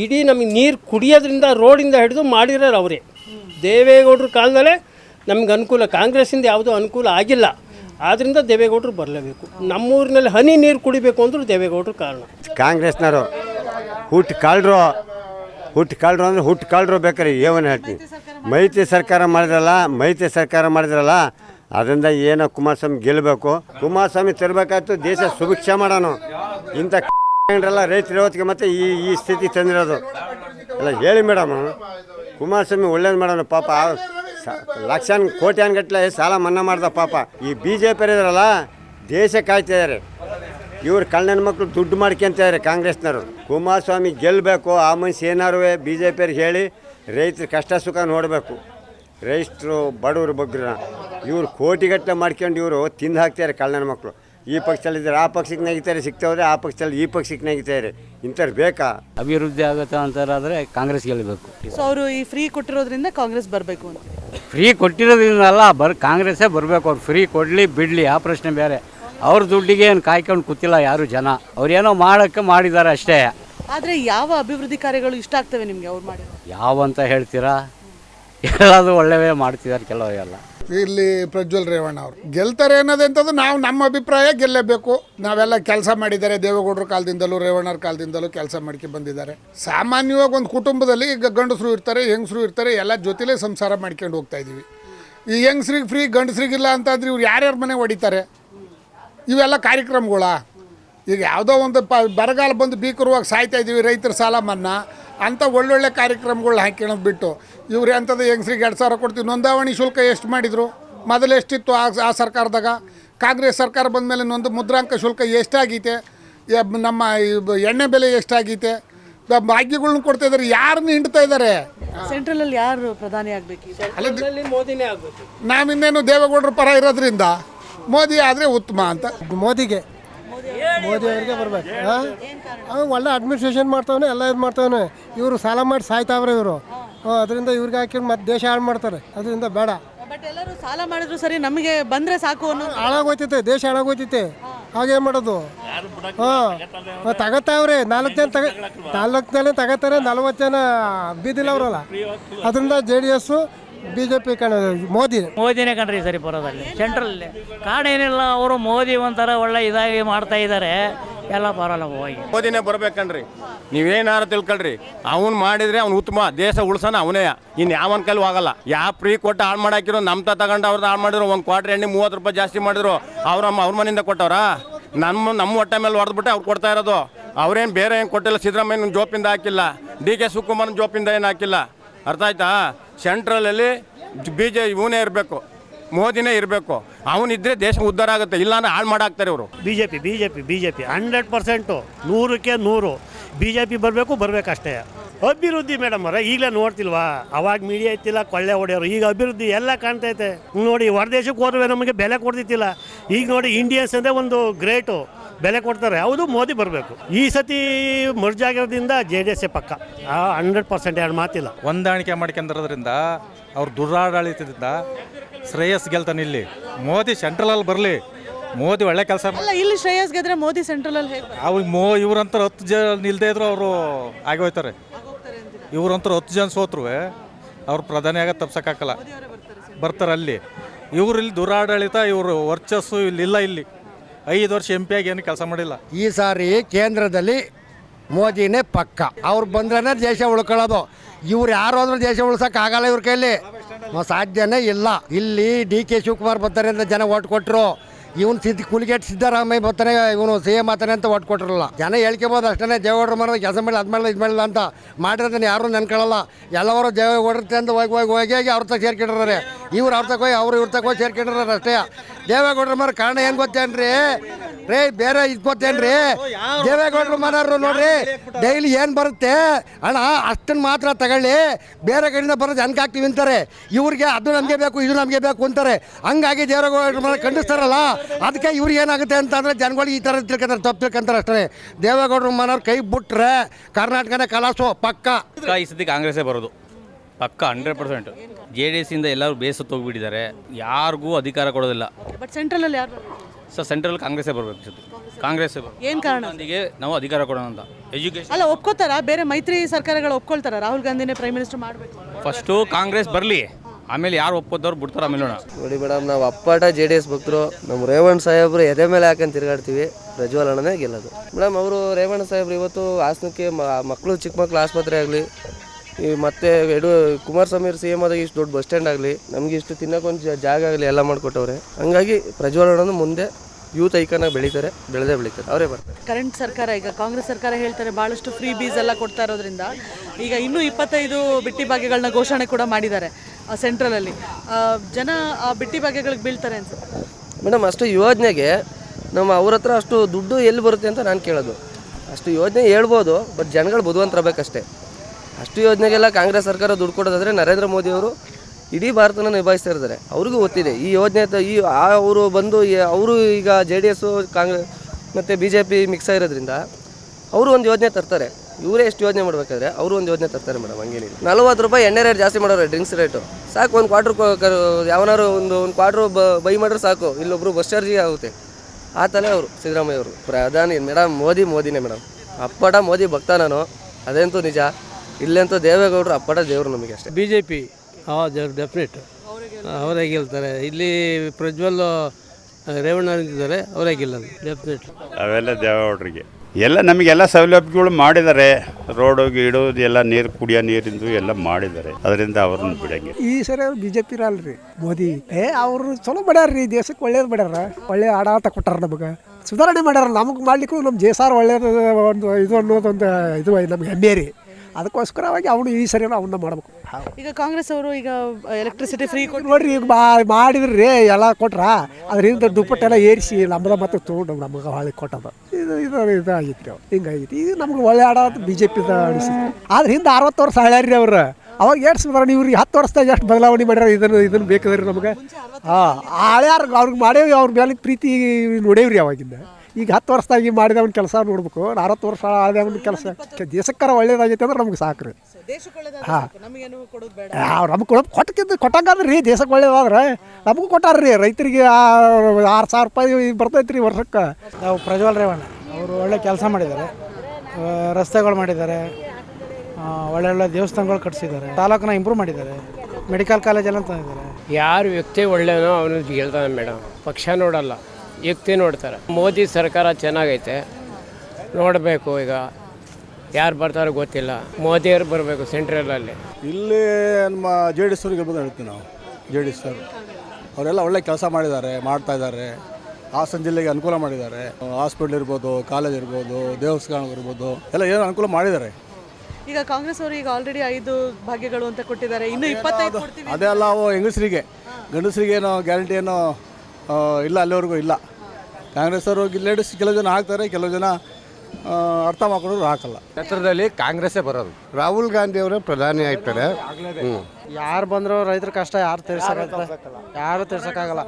ಇಡೀ ನಮಗೆ ನೀರು ಕುಡಿಯೋದ್ರಿಂದ ರೋಡಿಂದ ಹಿಡಿದು ಮಾಡಿರೋರು ಅವರೇ. ದೇವೇಗೌಡರ ಕಾಲದಲ್ಲೇ ನಮ್ಗೆ ಅನುಕೂಲ, ಕಾಂಗ್ರೆಸ್ಸಿಂದ ಯಾವುದೂ ಅನುಕೂಲ ಆಗಿಲ್ಲ. ಆದ್ದರಿಂದ ದೇವೇಗೌಡರು ಬರಲೇಬೇಕು. ನಮ್ಮೂರಿನಲ್ಲಿ ಹನಿ ನೀರು ಕುಡಿಬೇಕು ಅಂದ್ರೂ ದೇವೇಗೌಡರು ಕಾರಣ. ಕಾಂಗ್ರೆಸ್ನವರು ಹುಟ್ಟು ಕಾಳ್ರು ಹುಟ್ಟು ಕಾಳ್ರು ಅಂದ್ರೆ ಹುಟ್ಟು ಕಾಳ್ರು ಬೇಕಾರೆ ಏವನ್ ಹೇಳ್ತೀನಿ. ಮೈತ್ರಿ ಸರ್ಕಾರ ಮಾಡಿದ್ರಲ್ಲ, ಮೈತ್ರಿ ಸರ್ಕಾರ ಮಾಡಿದ್ರಲ್ಲ, ಅದರಿಂದ ಏನೋ ಕುಮಾರಸ್ವಾಮಿ ಗೆಲ್ಲಬೇಕು. ಕುಮಾರಸ್ವಾಮಿ ತರಬೇಕಾಯ್ತು, ದೇಶ ಸುಭಿಕ್ಷೆ ಮಾಡೋಣ. ಇಂಥ ರೈತರ ಹೊತ್ತಿಗೆ ಮತ್ತೆ ಈ ಈ ಸ್ಥಿತಿ ತಂದಿರೋದು. ಎಲ್ಲ ಹೇಳಿ ಮೇಡಮ್, ಕುಮಾರಸ್ವಾಮಿ ಒಳ್ಳೇದು ಮಾಡೋಣ, ಪಾಪ ಲಕ್ಷಾನ್ ಕೋಟ್ಯಾನ್ಗಟ್ಲೆ ಸಾಲ ಮನ್ನಾ ಮಾಡ್ದ ಪಾಪ. ಈ ಬಿ ಜೆ ಪಿ ಇದಾರಲ್ಲ, ದೇಶ ಕಾಯ್ತಾ ಇದಾರೆ. ಇವ್ರು ಕಳ್ಳನ ಮಕ್ಕಳು ದುಡ್ಡು ಮಾಡ್ಕೊಂತ ಇದಾರೆ ಕಾಂಗ್ರೆಸ್ನವರು. ಕುಮಾರಸ್ವಾಮಿ ಗೆಲ್ಲಬೇಕು ಆ ಮನುಷ್ಯ ಏನಾರು ಬಿ ಜೆ ಪಿಯವ್ರಿಗೆ ಹೇಳಿ ರೈತರ ಕಷ್ಟ ಸುಖ ನೋಡಬೇಕು. ರೈತರು ಬಡವರು ಬಗ್ಗರನ್ನ. ಇವ್ರು ಕೋಟಿಗಟ್ಟಲೆ ಮಾಡ್ಕೊಂಡು ಇವರು ತಿಂದು ಹಾಕ್ತಾರೆ ಕಳ್ಳನ ಮಕ್ಕಳು ಈ ಪಕ್ಷದಲ್ಲಿದ್ದಾರೆ ಆ ಪಕ್ಷಕ್ಕೆ ನೆಗಿತಾರೆ ಸಿಗ್ತಾವ್ರೆ ಆ ಪಕ್ಷದಲ್ಲಿ ಈ ಪಕ್ಷಕ್ಕೆ ನೆಗಿತಾರೆ. ಇಂಥವ್ರು ಬೇಕಾ? ಅಭಿವೃದ್ಧಿ ಆಗುತ್ತೆ ಅಂತಾರಾದರೆ ಕಾಂಗ್ರೆಸ್ ಗೆಲ್ಲಬೇಕು ಸೊ ಅವರು ಈ ಫ್ರೀ ಕೊಟ್ಟಿರೋದ್ರಿಂದ ಕಾಂಗ್ರೆಸ್ ಬರಬೇಕು ಅಂತ. ಫ್ರೀ ಕೊಟ್ಟಿರೋದ್ರಿಂದ ಅಲ್ಲ ಬರ್ ಕಾಂಗ್ರೆಸ್ಸೇ ಬರಬೇಕು ಅವ್ರು. ಫ್ರೀ ಕೊಡಲಿ ಬಿಡಲಿ ಆ ಪ್ರಶ್ನೆ ಬೇರೆ. ಅವ್ರ ದುಡ್ಡಿಗೆ ಏನು ಕಾಯ್ಕೊಂಡು ಕೂತಿಲ್ಲ ಯಾರು ಜನ. ಅವ್ರೇನೋ ಮಾಡೋಕ್ಕೆ ಮಾಡಿದ್ದಾರೆ ಅಷ್ಟೇ. ಆದರೆ ಯಾವ ಅಭಿವೃದ್ಧಿ ಕಾರ್ಯಗಳು ಇಷ್ಟ ಆಗ್ತವೆ ನಿಮಗೆ ಅವ್ರು ಮಾಡಿ ಯಾವಂತ ಹೇಳ್ತೀರಾ? ಎಲ್ಲದು ಒಳ್ಳೆಯವೇ ಮಾಡ್ತಿದ್ದಾರೆ ಕೆಲವೆಲ್ಲ ಇಲ್ಲಿ ಪ್ರಜ್ವಲ್ ರೇವಣ್ಣ ಅವರು. ಗೆಲ್ತಾರೆ ಅನ್ನೋದಂಥದ್ದು ನಾವು ನಮ್ಮ ಅಭಿಪ್ರಾಯ, ಗೆಲ್ಲಬೇಕು. ನಾವೆಲ್ಲ ಕೆಲಸ ಮಾಡಿದ್ದಾರೆ. ದೇವೇಗೌಡರ ಕಾಲದಿಂದಲೂ ರೇವಣ್ಣರ ಕಾಲದಿಂದಲೂ ಕೆಲಸ ಮಾಡ್ಕೊಂಡು ಬಂದಿದ್ದಾರೆ. ಸಾಮಾನ್ಯವಾಗಿ ಒಂದು ಕುಟುಂಬದಲ್ಲಿ ಈಗ ಗಂಡಸರು ಇರ್ತಾರೆ, ಹೆಂಗಸರು ಇರ್ತಾರೆ, ಎಲ್ಲ ಜೊತೆಲೇ ಸಂಸಾರ ಮಾಡ್ಕೊಂಡು ಹೋಗ್ತಾ ಇದ್ದೀವಿ. ಈ ಹೆಂಗಸ್ರಿಗೆ ಫ್ರೀ ಗಂಡಸ್ರಿಗಿಲ್ಲ ಅಂತಂದ್ರೆ ಇವ್ರು ಯಾರ್ಯಾರ ಮನೆ ಹೊಡಿತಾರೆ? ಇವೆಲ್ಲ ಕಾರ್ಯಕ್ರಮಗಳ? ಈಗ ಯಾವುದೋ ಒಂದು ಪ ಬರಗಾಲ ಬಂದು ಬೀಕರುವಾಗ ಸಾಯ್ತಾ ಇದ್ದೀವಿ ರೈತರ ಸಾಲ ಮನ್ನಾ ಅಂಥ ಒಳ್ಳೊಳ್ಳೆ ಕಾರ್ಯಕ್ರಮಗಳು ಹಾಕ್ಕೊಳ್ಳೋದು ಬಿಟ್ಟು ಇವ್ರು ಎಂಥದ್ದು ಹೆಂಗಸ್ರಿಗೆ ಎರಡು ಸಾವಿರ ಕೊಡ್ತೀವಿ ನೋಂದಾವಣಿ ಶುಲ್ಕ ಎಷ್ಟು ಮಾಡಿದರು? ಮೊದಲು ಎಷ್ಟಿತ್ತು ಆ ಆ ಸರ್ಕಾರದಾಗ? ಕಾಂಗ್ರೆಸ್ ಸರ್ಕಾರ ಬಂದ ಮೇಲೆ ನೊಂದು ಮುದ್ರಾಂಕ ಶುಲ್ಕ ಎಷ್ಟಾಗೈತೆ? ನಮ್ಮ ಈ ಬ- ಎಣ್ಣೆ ಬೆಲೆ ಎಷ್ಟಾಗೈತೆ? ಭಾಗ್ಯಗಳನ್ನ ಭಾಗ್ಯಗಳ್ನ ಕೊಡ್ತಾ ಇದ್ದಾರೆ ಯಾರನ್ನ ಹಿಂಡ್ತಾ ಇದ್ದಾರೆ ಸೆಂಟ್ರಲಲ್ಲಿ ಯಾರು ಪ್ರಧಾನಿ ಆಗಬೇಕು? ಅಲ್ಲಿ ಮೋದಿನೇ ಆಗಬೇಕು. ನಾವಿನ್ನೇನು ದೇವೇಗೌಡರ ಪರ ಇರೋದ್ರಿಂದ ಮೋದಿ ಆದರೆ ಉತ್ತಮ ಅಂತ. ಮೋದಿಗೆ ಮೋದಿ ಅವರಿಗೆ ಬರ್ಬೇಕು. ಅವ್ನು ಒಳ್ಳೆ ಅಡ್ಮಿನಿಸ್ಟ್ರೇಷನ್ ಮಾಡ್ತಾವನೆ ಎಲ್ಲ ಇದು ಮಾಡ್ತಾವನೆ. ಇವರು ಸಾಲ ಮಾಡಿ ಸಾಯ್ತಾವ್ರೆ ಇವರು. ಅದರಿಂದ ಇವ್ರಿಗೆ ಹಾಕಿ ಮತ್ತೆ ದೇಶ ಹಾಳು ಮಾಡ್ತಾರೆ. ಅದರಿಂದ ಬೇಡ. ಬಟ್ ಎಲ್ಲರೂ ಸಾಲ ಮಾಡಿದ್ರು ಸರಿ ನಮಗೆ ಬಂದರೆ ಸಾಕು ಅನ್ನೋ ಹಾಳಾಗೋಯ್ತೈತೆ ದೇಶ ಹಾಳಾಗೋಯ್ತೈತೆ ಹಾಗೆ ಮಾಡೋದು. ಹಾಂ. ತಗತ್ತಾವ್ರೆ ನಾಲ್ಕು ಜನ ತಗ ನಾಲ್ಕು ಜನ ತಗತಾರೆ ನಲ್ವತ್ತು ಜನ ಬೀದಿಲ್ಲ ಅವರಲ್ಲ. ಅದರಿಂದ J D S B J P ಕಣ ಮೋದಿ. ಮೋದಿನೇ ಕಣ್ರಿ ಈ ಸರಿ ಬರೋದಲ್ಲಿ. ಸೆಂಟ್ರಲ್ಲಿ ಕಾರಣ ಏನಿಲ್ಲ ಅವರು ಮೋದಿ ಒಂಥರ ಒಳ್ಳೆ ಇದಾಗಿ ಮಾಡ್ತಾ ಇದ್ದಾರೆ ಎಲ್ಲ ಬರೋಲ್ಲ ಹೋಗಿ. ಮೋದಿನೇ ಬರ್ಬೇಕನ್ರಿ. ನೀವೇನಾರು ತಿಳ್ಕೊಳ್ರಿ? ಅವ್ನು ಮಾಡಿದ್ರೆ ಅವ್ನು ಉತ್ತಮ ದೇಶ ಉಳ್ಸೋಣ ಅವನೇ ಇನ್ನು ಯಾವನ್ ಕೈಲೂ ಆಗಲ್ಲ. ಯಾವ ಫ್ರೀ ಕೊಟ್ಟು ಹಾಳು ಮಾಡಾಕಿರೋ ನಮ್ಮ ತ ತಗೊಂಡು ಅವ್ರದ್ದು ಹಾಳು ಮಾಡಿದ್ರು ಒಂದು ಕ್ವಾರ್ಟರ್ ಎಣ್ಣೆ ಮೂವತ್ತು ರೂಪಾಯಿ ಜಾಸ್ತಿ ಮಾಡಿದ್ರು ಅವ್ರ ಅವ್ರ ಮನೆಯಿಂದ ಕೊಟ್ಟವ್ರ? ನಮ್ಮ ನಮ್ಮ ಹೊಟ್ಟೆ ಮೇಲೆ ಹೊಡೆದ್ಬಿಟ್ಟು ಅವ್ರು ಕೊಡ್ತಾ ಇರೋದು. ಅವ್ರೇನು ಬೇರೆ ಏನು ಕೊಟ್ಟಿಲ್ಲ ಸಿದ್ದರಾಮಯ್ಯನ ಜೋಪಿಂದ ಹಾಕಿಲ್ಲ ಡಿ ಕೆ ಶಿವಕುಮಾರ್ನ ಜೋಪಿಂದ ಏನು ಹಾಕಿಲ್ಲ. ಅರ್ಥ ಆಯ್ತಾ? ಸೆಂಟ್ರಲಲ್ಲಿ ಬಿ ಜೆ ಇವನೇ ಇರಬೇಕು, ಮೋದಿನೇ ಇರಬೇಕು. ಅವನಿದ್ರೆ ದೇಶ ಉದ್ಧಾರ ಆಗುತ್ತೆ, ಇಲ್ಲಾಂದ್ರೆ ಹಾಳು ಮಾಡಾಕ್ತಾರೆ ಇವರು. B J P B J P B J P hundred percent ನೂರಕ್ಕೆ ನೂರು. ಬಿ ಜೆ ಪಿ ಬರಬೇಕು, ಬರಬೇಕಷ್ಟೇ. ಅಭಿವೃದ್ಧಿ ಮೇಡಮ್ ಅವರ, ಈಗಲೇ ನೋಡ್ತಿಲ್ವಾ? ಅವಾಗ ಮೀಡಿಯಾ ಇತ್ತಿಲ್ಲ, ಕೊಳ್ಳೆ ಹೊಡೆಯೋರು. ಈಗ ಅಭಿವೃದ್ಧಿ ಎಲ್ಲ ಕಾಣ್ತೈತೆ. ನೋಡಿ ಹೊರದೇಶಕ್ಕೆ ಹೋದ್ರೆ ನಮಗೆ ಬೆಲೆ ಕೊಡ್ತಿತ್ತಿಲ್ಲ. ಈಗ ನೋಡಿ ಇಂಡಿಯನ್ಸ್ ಅಂದರೆ ಒಂದು ಗ್ರೇಟು ಬೆಲೆ ಕೊಡ್ತಾರೆ. ಹೌದು ಮೋದಿ ಬರಬೇಕು. ಈ ಸತಿ ಮರ್ಜ್ ಆಗಿರೋದ್ರಿಂದ ಜೆ ಡಿ ಎಸ್ ಪಕ್ಕ. ಹಂಡ್ರೆಡ್ ಪರ್ಸೆಂಟ್ ಎರಡು ಮಾತಿಲ್ಲ. ಹೊಂದಾಣಿಕೆ ಮಾಡ್ಕೊಂಡಿರೋದ್ರಿಂದ ಅವ್ರ ದುರಾಡಳಿತದಿಂದ ಶ್ರೇಯಸ್ ಗೆಲ್ತಾನೆ ಇಲ್ಲಿ. ಮೋದಿ ಸೆಂಟ್ರಲಲ್ಲಿ ಬರಲಿ. ಮೋದಿ ಒಳ್ಳೆ ಕೆಲಸ ಅಲ್ಲ ಇಲ್ಲಿ ಶ್ರೇಯಸ್ ಗೆದ್ರೆ ಮೋದಿ ಸೆಂಟ್ರಲಲ್ಲಿ ಅವ್ರಿಗೆ ಮೋ ಇವ್ರಂತರ ಹತ್ತು ಜನ ನಿಲ್ದೇ ಇದ್ರು ಅವರು ಆಗೋಯ್ತಾರೆ. ಇವ್ರಂತರ ಹತ್ತು ಜನ ಸೋತ್ರು ಅವ್ರು ಪ್ರಧಾನಿ ಆಗ ತಪ್ಸಕ್ಕಾಗಲ್ಲ ಬರ್ತಾರೆ ಅಲ್ಲಿ. ಇವ್ರು ಇಲ್ಲಿ ದುರಾಡಳಿತ ಇವರು ವರ್ಚಸ್ಸು ಇಲ್ಲಿ ಇಲ್ಲ ಇಲ್ಲಿ. ಐದು ವರ್ಷ ಎಂ ಪಿ ಆಗಿ ಏನು ಕೆಲಸ ಮಾಡಿಲ್ಲ. ಈ ಸಾರಿ ಕೇಂದ್ರದಲ್ಲಿ ಮೋದಿನೇ ಪಕ್ಕ. ಅವ್ರು ಬಂದ್ರೆ ದೇಶ ಉಳ್ಕೊಳ್ಳೋದು. ಇವ್ರು ಯಾರು ಅಂದ್ರೆ ದೇಶ ಉಳ್ಸಕ್ ಆಗಲ್ಲ ಇವ್ರ ಕೈಲಿ. ಸಾಧ್ಯನೇ ಇಲ್ಲ. ಇಲ್ಲಿ ಡಿ ಕೆ ಶಿವಕುಮಾರ್ ಬರ್ತಾರೆ ಅಂತ ಜನ ಓಟ್ ಕೊಟ್ಟರು ಇವನು ಸಿದ್ಧ ಕುಲಿಗೆಟ್ ಸಿದ್ದರಾಮಯ್ಯ ಬರ್ತಾನೆ, ಇವನು ಸಿ ಎಂ ಆತಾನೆ ಅಂತ ಓಟ್ ಕೊಟ್ಟಿರಲ್ಲ ಜನ ಹೇಳ್ಕೊಬೋದು ಅಷ್ಟೇ ದೇವೇಗೌಡರು ಮಾಡೋದು ಕೆಲಸ ಮಾಡಿ ಅದು ಮಾಡಿಲ್ಲ ಇದು ಮಾಡಿಲ್ಲ ಅಂತ ಮಾಡಿರೋದನ್ನ ಯಾರು ನೆನ್ಕೊಳ್ಳಲ್ಲ. ಎಲ್ಲವರು ದೇವೇಗೌಡರ ಅಂತ ಹೋಗಿ ಹೋಗಿ ಹೋಗಿ ಹೋಗಿ ಅವ್ರ ತಗ ಸೇರ್ಕೊಂಡಿರ್ತಾರೆ ಇವ್ರು ಅವ್ರ ತಗೋಯ್ ಅವ್ರು ಇವ್ರ ತಗೋ ಸೇರ್ಕೊಂಡ್ರ ಅಷ್ಟೇ. ದೇವೇಗೌಡ್ರ ಮರ ಕಾರಣ ಏನು ಗೊತ್ತೇನ್ರಿ? ರೇ, ಬೇರೆ ಇದು ಗೊತ್ತೇನ್ರಿ? ದೇವೇಗೌಡರು ಮನರು ನೋಡ್ರಿ, ಡೈಲಿ ಏನು ಬರುತ್ತೆ? ಅಣ್ಣ ಅಷ್ಟನ್ನು ಮಾತ್ರ ತಗೊಳ್ಳಿ. ಬೇರೆ ಕಡೆಯಿಂದ ಬರೋದು ಹಂಗೆ ಹಾಕ್ತೀವಿ ಅಂತಾರೆ. ಇವ್ರಿಗೆ ಅದು ನಮಗೆ ಬೇಕು, ಇದು ನಮಗೆ ಬೇಕು ಅಂತಾರೆ. ಹಂಗಾಗಿ ದೇವೇಗೌಡರ ಮನ ಖಂಡಿಸ್ತಾರಲ್ಲ, ಅದಕ್ಕೆ ಇವ್ರಿಗೆ ಏನಾಗುತ್ತೆ ಅಂತ ಅಂದ್ರೆ ಜನಗಳಿಗೆ ಈ ಥರ ತಿಳ್ಕೊಂತಾರೆ, ತಪ್ಪು ತಿಳ್ಕೊಂತಾರೆ ಅಷ್ಟೇ. ದೇವೇಗೌಡರ ಮನವ್ರು ಕೈ ಬಿಟ್ರೆ ಕರ್ನಾಟಕನೇ ಕಲಾಸು ಪಕ್ಕ. ಈ ಸದ್ಯಕ್ಕೆ ಕಾಂಗ್ರೆಸ್ ಬರೋದು. ಪಕ್ಕ ಹಂಡ್ರೆಡ್ ಪರ್ಸೆಂಟ್. ಜೆ ಡಿ ಎಸ್ಸಿಂದ ಎಲ್ಲರೂ ಬೇಸತ್ತು ಹೋಗ್ಬಿಟ್ಟಿದ್ದಾರೆ ಯಾರಿಗೂ ಅಧಿಕಾರ ಕೊಡೋದಿಲ್ಲ. ಬಟ್ ಸೆಂಟ್ರಲ್ ಅಲ್ಲಿ ಯಾರು ಸೊ ಸೆಂಟ್ರಲ್ ಕಾಂಗ್ರೆಸ್ಸೇ ಬರಬೇಕು ಸರ್ ಕಾಂಗ್ರೆಸ್ ಏನ್ ಕಾರಣ? ಗಾಂಧಿಗೆ ನಾವು ಅಧಿಕಾರ ಕೊಡೋಣ ಅಂತ. ಎಜುಕೇಶನ್ ಅಲ್ಲ ಒಪ್ಕೋತಾರ? ಬೇರೆ ಮೈತ್ರಿ ಸರ್ಕಾರಗಳು ಒಪ್ಕೊಳ್ತಾರ? ರಾಹುಲ್ ಗಾಂಧಿನೇ ಪ್ರೈಮ್ ಮಿನಿಸ್ಟರ್ ಮಾಡಬೇಕು. ಫಸ್ಟು ಕಾಂಗ್ರೆಸ್ ಬರಲಿ. ಆಮೇಲೆ ಯಾರು ಒಪ್ಪೋದವ್ರು ಬಿಡ್ತಾರೆ ಆಮೇಲೆ ನೋಡೋಣ. ನೋಡಿ ಮೇಡಮ್ ನಾವು ಅಪ್ಪಾಟ ಜೆ ಡಿ ಎಸ್ ಭಕ್ತರು ನಮ್ಮ ರೇವಣ್ಣ ಸಾಹೇಬ್ರು ಎದೆ ಮೇಲೆ ಹಾಕೊಂಡು ತಿರುಗಾಡ್ತೀವಿ. ಪ್ರಜ್ವಲ್ ಅಣ್ಣನೇ ಗೆಲ್ಲೋದು. ಮೇಡಮ್ ಅವರು ರೇವಣ್ಣ ಸಾಹೇಬ್ರು ಇವತ್ತು ಹಾಸನಕ್ಕೆ ಮಕ್ಕಳು ಚಿಕ್ಕ ಮಕ್ಕಳು ಆಸ್ಪತ್ರೆ ಆಗಲಿ ಈ ಮತ್ತೆ ಎಡು ಕುಮಾರಸ್ವಾಮಿ ಸಿ ಎಂ ಆದಾಗ ಇಷ್ಟು ದೊಡ್ಡ ಬಸ್ ಸ್ಟ್ಯಾಂಡ್ ಆಗಲಿ ನಮಗೆ ಇಷ್ಟು ತಿನ್ನೋಕೊಂದು ಜಾಗ ಆಗಲಿ ಎಲ್ಲ ಮಾಡಿಕೊಟ್ಟವ್ರೆ. ಹಂಗಾಗಿ ಪ್ರಜ್ವಲ್ ಅಣ್ಣನ ಮುಂದೆ ಯೂತ್ ಐಕನಾಗಿ ಬೆಳೀತಾರೆ ಬೆಳೆದೇ ಬೆಳೀತಾರೆ. ಅವರೇ ಬರ್ತಾರೆ. ಕರೆಂಟ್ ಸರ್ಕಾರ ಈಗ ಕಾಂಗ್ರೆಸ್ ಸರ್ಕಾರ ಹೇಳ್ತಾರೆ ಭಾಳಷ್ಟು ಫ್ರೀ ಬೀಸ್ ಎಲ್ಲ ಕೊಡ್ತಾ ಇರೋದ್ರಿಂದ ಈಗ ಇನ್ನೂ ಇಪ್ಪತ್ತೈದು ಬಿಟ್ಟಿ ಭಾಗ್ಯಗಳನ್ನ ಘೋಷಣೆ ಕೂಡ ಮಾಡಿದ್ದಾರೆ ಸೆಂಟ್ರಲಲ್ಲಿ ಜನ ಆ ಬಿಟ್ಟಿ ಭಾಗ್ಯಗಳಿಗೆ ಬೀಳ್ತಾರೆ ಅನ್ಸುತ್ತೆ ಮೇಡಮ್ ಅಷ್ಟು ಯೋಜನೆಗೆ ನಮ್ಮ ಅವ್ರ ಹತ್ರ ಅಷ್ಟು ದುಡ್ಡು ಎಲ್ಲಿ ಬರುತ್ತೆ ಅಂತ ನಾನು ಕೇಳೋದು. ಅಷ್ಟು ಯೋಜನೆ ಹೇಳ್ಬೋದು ಬಟ್ ಜನಗಳು ಬುದ್ಧಿವಂತರಬೇಕಷ್ಟೇ ಅಷ್ಟು ಯೋಜನೆಗೆಲ್ಲ ಕಾಂಗ್ರೆಸ್ ಸರ್ಕಾರ ದುಡ್ಡು ಕೊಡೋದಾದರೆ ನರೇಂದ್ರ ಮೋದಿ ಅವರು ಇಡೀ ಭಾರತನ ನಿಭಾಯಿಸ್ತಾ ಇರ್ತಾರೆ ಅವ್ರಿಗೂ ಗೊತ್ತಿದೆ, ಈ ಯೋಜನೆ ಈ ಅವರು ಬಂದು ಅವರು ಈಗ ಜೆ ಡಿ ಎಸ್ಸು ಕಾಂಗ್ರೆಸ್ ಮತ್ತು ಬಿ ಜೆ ಪಿ ಮಿಕ್ಸ್ ಆಗಿರೋದ್ರಿಂದ ಅವರು ಒಂದು ಯೋಜನೆ ತರ್ತಾರೆ. ಇವರೇ ಎಷ್ಟು ಯೋಜನೆ ಮಾಡಬೇಕಾದ್ರೆ ಅವರು ಒಂದು ಯೋಜನೆ ತರ್ತಾರೆ ಮೇಡಮ್, ಹಂಗೇನಿಲ್ಲ. ನಲ್ವತ್ತು ರೂಪಾಯಿ ಎಣ್ಣೆ ರೇಟ್ ಜಾಸ್ತಿ ಮಾಡೋರು ಡ್ರಿಂಕ್ಸ್ ರೇಟು ಸಾಕು, ಒಂದು ಕ್ವಾರ್ಟ್ರ್ ಯಾವನಾರು ಒಂದು ಒಂದು ಕ್ವಾರ್ಟ್ರು ಬ ಮಾಡಿದ್ರೆ ಸಾಕು, ಇಲ್ಲೊಬ್ರು ಬಸ್ ಚಾರ್ಜಿಗೆ ಆಗುತ್ತೆ. ಆ ತಲೆ ಅವರು, ಸಿದ್ದರಾಮಯ್ಯ ಅವರು. ಪ್ರಧಾನಿ, ಮೇಡಮ್ ಮೋದಿ ಮೋದಿನೇ ಮೇಡಮ್. ಅಪ್ಪಟ ಮೋದಿ ಭಕ್ತ ನಾನು, ಅದೇಂತೂ ನಿಜ. ಇಲ್ಲಂತೂ ದೇವೇಗೌಡರು ಅಪ್ಪಟ ದೇವರು ನಮಗೆ ಅಷ್ಟೇ. ಬಿ ಜೆ ಪಿ ಹೌದು ಡೆಫಿನೆಟ್ ಅವರೇ ಗೆಲ್ತಾರೆ. ಇಲ್ಲಿ ಪ್ರಜ್ವಲ್ ರೇವಣ್ಣ ಇದ್ದಾರೆ ಅವರೇ ಗೆಲ್ಲೋದು ಡೆಫಿನೆಟ್ ಅವೆಲ್ಲ ದೇವೇಗೌಡರಿಗೆ. ಎಲ್ಲ ನಮಗೆಲ್ಲ ಸೌಲಭ್ಯಗಳು ಮಾಡಿದ್ದಾರೆ. ರೋಡು ಇಡೋದು ಎಲ್ಲ ನೀರು ಕುಡಿಯೋ ನೀರಿಂದು ಎಲ್ಲ ಮಾಡಿದ್ದಾರೆ. ಅದರಿಂದ ಅವ್ರನ್ನ ಬಿಡಂಗೆ. ಈ ಸರಿ ಬಿ ಜೆ ಪಿ ಅಲ್ರಿ. ಮೋದಿ. ಏ ಅವರು ಚಲೋ ಮಾಡ್ಯಾರ್ರಿ. ದೇಶಕ್ಕೆ ಒಳ್ಳೇದು ಮಾಡ್ಯಾರ. ಒಳ್ಳೆ ಆಡಾಟ ಕೊಟ್ಟಾರ ನಮಗೆ. ಸುಧಾರಣೆ ಮಾಡ್ಯಾರ. ನಮಗೆ ಮಾಡ್ಲಿಕ್ಕೂ ನಮ್ಮ ಜೇಸಾರ್ ಒಳ್ಳೇದು ಒಂದು ಇದು ಅನ್ನೋದೊಂದು ಇದು ನಮ್ಗೆ ಹೆಮ್ಮೆ ರೀ ಅದಕ್ಕೋಸ್ಕರವಾಗಿ ಅವನು ಈ ಸರಿ ಅವನ್ನ ಮಾಡ್ಬೇಕು. ಈಗ ಕಾಂಗ್ರೆಸ್ ಅವರು ಈಗ ಎಲೆಕ್ಟ್ರಿಸಿಟಿ ಫ್ರೀ ಕೊಟ್ಟು ನೋಡ್ರಿ ಈಗ ಮಾ ರೀ ಎಲ್ಲ ಕೊಟ್ರ? ಅದರಿಂದ ದುಪ್ಪಟ್ಟೆಲ್ಲ ಏರಿಸಿ ನಮ್ದ ಮತ್ತೆ ತೊಗೊಂಡು ನಮ್ಗೆ ಹಾಳಿ ಕೊಟ್ಟದ. ಇದು ಇದು ಇದಾಗಿತ್ತು. ಹಿಂಗಾಗಿತ್ತು. ಈಗ ನಮ್ಗೆ ಒಳ್ಳೆ ಆಡ ಬಿ ಜೆ ಪಿ ಅಡಿಸಿ ಆದ್ರೆ ಹಿಂದೆ ಅರವತ್ತು ವರ್ಷ ಹಾಳ್ಯಾರ್ರಿ ಅವ್ರು. ಅವಾಗ ಎಷ್ಟು ನೀವು ಇವ್ರಿಗೆ ಹತ್ತು ವರ್ಷದಾಗ ಎಷ್ಟು ಬದಲಾವಣೆ ಮಾಡ್ಯಾರ? ಇದನ್ನು ಇದನ್ನು ಬೇಕಾದ್ರೆ ನಮಗೆ. ಹಾಂ ಹಳ್ಯಾರ ಅವ್ರಿಗೆ ಮಾಡೇವಿ ಅವ್ರ ಮೇಲೆ ಪ್ರೀತಿ ನೋಡೇವ್ರಿ ಅವಾಗಿಂದ. ಈಗ ಹತ್ತು ವರ್ಷದಾಗಿ ಮಾಡಿದವನ ಕೆಲಸ ನೋಡ್ಬೇಕು. ಅರವತ್ತು ವರ್ಷ ಆದವನ ಕೆಲಸ. ದೇಶಕ್ಕರ ಒಳ್ಳೇದಾಗೈತೆ ಅಂದ್ರೆ ನಮ್ಗೆ ಸಾಕು. ರೀ ಹಾಂ ನಮ್ಗೆ ಕೊಡೋದು ಕೊಟ್ಟಕ್ಕಿದ್ದು ಕೊಟ್ಟಂಗಾದ್ರೆ ರೀ ದೇಶಕ್ಕೆ ಒಳ್ಳೇದಾದ್ರೆ. ನಮಗೂ ಕೊಟ್ಟಾರ್ರಿ ರೈತರಿಗೆ ಆರು ಸಾವಿರ ರೂಪಾಯಿ ಬರ್ತೈತೆ ರೀ ವರ್ಷಕ್ಕೆ. ನಾವು ಪ್ರಜ್ವಲ್ ರೇವಣ್ಣ ಅವರು ಒಳ್ಳೆ ಕೆಲಸ ಮಾಡಿದ್ದಾರೆ. ರಸ್ತೆಗಳು ಮಾಡಿದ್ದಾರೆ. ಒಳ್ಳೆ ಒಳ್ಳೆ ದೇವಸ್ಥಾನಗಳು ಕಟ್ಸಿದ್ದಾರೆ. ತಾಲೂಕನ್ನ ಇಂಪ್ರೂವ್ ಮಾಡಿದ್ದಾರೆ. ಮೆಡಿಕಲ್ ಕಾಲೇಜೆಲ್ಲ ತಂದಿದ್ದಾರೆ. ಯಾರು ವ್ಯಕ್ತಿ ಒಳ್ಳೆಯನೋ ಅವನು ಹೇಳ್ತಾನೆ ಮೇಡಮ್. ಪಕ್ಷ ನೋಡಲ್ಲ. ವ್ಯಕ್ತಿ ನೋಡ್ತಾರೆ. ಮೋದಿ ಸರ್ಕಾರ ಚೆನ್ನಾಗೈತೆ. ನೋಡಬೇಕು ಈಗ. ಯಾರು ಬರ್ತಾರೋ ಗೊತ್ತಿಲ್ಲ. ಮೋದಿಯವರು ಬರಬೇಕು ಸೆಂಟ್ರಲಲ್ಲಿ. ಇಲ್ಲಿ ನಮ್ಮ ಜೆ ಡಿ ಎಸ್ ಅವ್ರಿಗೆ ಬಂದು ಹೇಳ್ತೀವಿ ನಾವು. ಜೆ ಡಿ ಎಸ್ ಅವರು. ಅವರೆಲ್ಲ ಒಳ್ಳೆ ಕೆಲಸ ಮಾಡಿದ್ದಾರೆ ಮಾಡ್ತಾ ಇದ್ದಾರೆ. ಹಾಸನ ಜಿಲ್ಲೆಗೆ ಅನುಕೂಲ ಮಾಡಿದ್ದಾರೆ. ಹಾಸ್ಪಿಟ್ಲ್ ಇರ್ಬೋದು ಕಾಲೇಜ್ ಇರ್ಬೋದು ದೇವಸ್ಥಾನ ಇರ್ಬೋದು ಎಲ್ಲ ಏನೋ ಅನುಕೂಲ ಮಾಡಿದ್ದಾರೆ. ಈಗ ಕಾಂಗ್ರೆಸ್ ಅವರು ಈಗ ಆಲ್ರೆಡಿ ಐದು ಭಾಗ್ಯಗಳು ಅಂತ ಕೊಟ್ಟಿದ್ದಾರೆ. ಇನ್ನು ಇಪ್ಪತ್ತೈದು ಕೊಡ್ತೀವಿ. ಅದೆಲ್ಲ ಅವು ಹೆಂಗಸರಿಗೆ. ಗಂಡಸರಿಗೆ ಏನೋ ಗ್ಯಾರಂಟಿ ಏನೋ ಇಲ್ಲ ಅಲ್ಲಿವರೆಗೂ ಇಲ್ಲ. ಕಾಂಗ್ರೆಸ್ ಅವರು ಲೇಡೀಸ್ ಕೆಲವು ಜನ ಹಾಕ್ತಾರೆ ಕೆಲವು ಜನ ಅರ್ಥ ಮಾಡ್ಕೊಂಡ್ರು ಹಾಕಲ್ಲ. ಕ್ಷೇತ್ರದಲ್ಲಿ ಕಾಂಗ್ರೆಸ್ಸೇ ಬರೋದು. ರಾಹುಲ್ ಗಾಂಧಿ ಅವರೇ ಪ್ರಧಾನಿ ಆಗ್ತಾರೆ. ಯಾರು ಬಂದರೂ ರೈತರ ಕಷ್ಟ ಯಾರು ತೀರ್ಸಕ್ಕಾಗಲ್ಲ ಯಾರು ತೀರ್ಸಕ್ಕಾಗಲ್ಲ.